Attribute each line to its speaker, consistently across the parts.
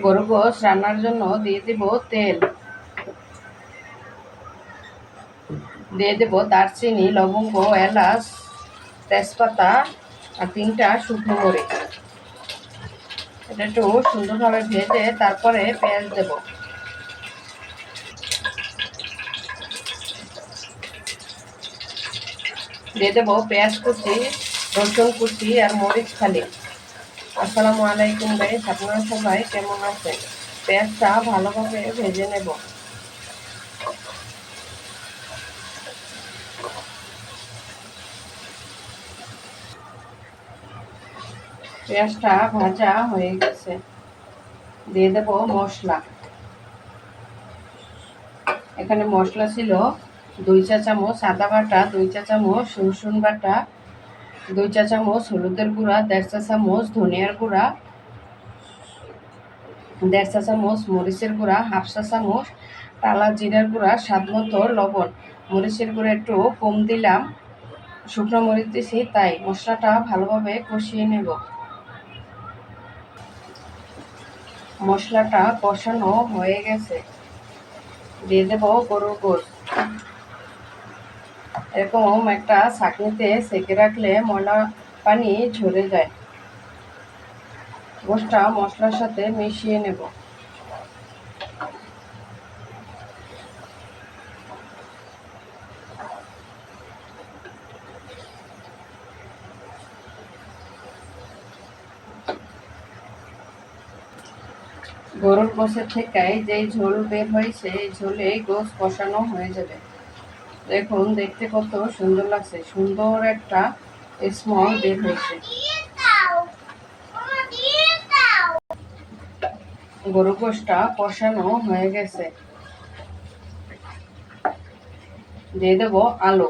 Speaker 1: গরু গোস রান্নার জন্য দিয়ে দিব তেল। দিয়ে দেব দারচিনি, লবঙ্গ, এলাচ, তেজপাতা আর তিনটা শুকনো মরিচ। এটা একটু সুন্দরভাবে ভেজে তারপরে পেঁয়াজ দেব। দিয়ে দেবো পেঁয়াজ কুচি, রসুন কুচি আর মরিচ খালি। আসসালামু আলাইকুম ভাই, আপনারা সবাই কেমন আছেন? পেঁয়াজটা ভালোভাবে ভেজে নেব। পেঁয়াজটা ভাজা হয়ে গেছে। দিয়ে দেব মশলা। এখানে মশলা ছিল দুই চা চামচ আদা বাটা, দুই চা চামচ রসুন বাটা দুই চা চামচ হলুদের গুঁড়া, দেড় চা চামচ ধনিয়ার গুঁড়া, দেড় চা চামচ মরিচের গুঁড়া, হাফ চা চামচ টালা জিরার গুঁড়া, স্বাদ মতো লবণ। মরিচের গুঁড়া একটু কম দিলাম। শুকনো মরিচ দিছি, তাই মশলাটা ভালোভাবে কষিয়ে নেব। মশলাটা কষানো হয়ে গেছে। দিয়ে দেবো গরুর গোস এরকম একটা ছাঁকনিতে সেঁকে রাখলে ময়লা পানি ঝরে যায়। গোসটা মশলার সাথে মিশিয়ে নেব। গরুর গোসের থেকে যেই ঝোল বের হয়েছে, এই ঝোলে গোস কষানো হয়ে যাবে। দেখুন, দেখতে কত সুন্দর লাগছে। সুন্দর একটা স্মল বের হয়েছে। গরু গোসটা কষানো হয়ে গেছে। দিয়ে দেবো আলু।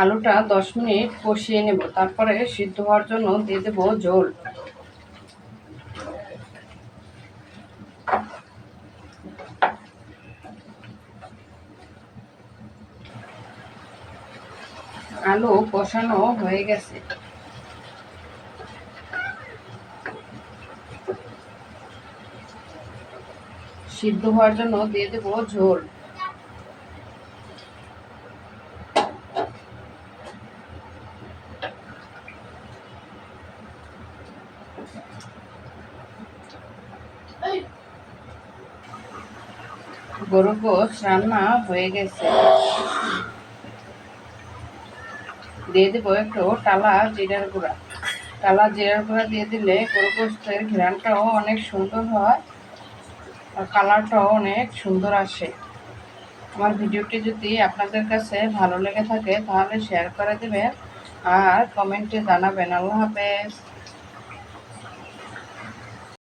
Speaker 1: আলুটা দশ মিনিট কষিয়ে নেব, তারপরে সিদ্ধ হওয়ার জন্য দিয়ে দেবো জল। আলু কষানো হয়ে গেছে। সিদ্ধ হওয়ার জন্য দিয়ে দেব ঝোল। গরু গোস রান্না হয়ে গেছে। দিয়ে দেবো একটু টালা জিরার গুঁড়া। টালা জিরার গুঁড়া দিয়ে দিলে গরু গোস্তের ঘ্রানটাও অনেক সুন্দর হয় আর কালারটাও অনেক সুন্দর আসে। আমার ভিডিওটি যদি আপনাদের কাছে ভালো লেগে থাকে তাহলে শেয়ার করে দেবেন আর কমেন্টে জানাবেন। আল্লাহ হাফেজ।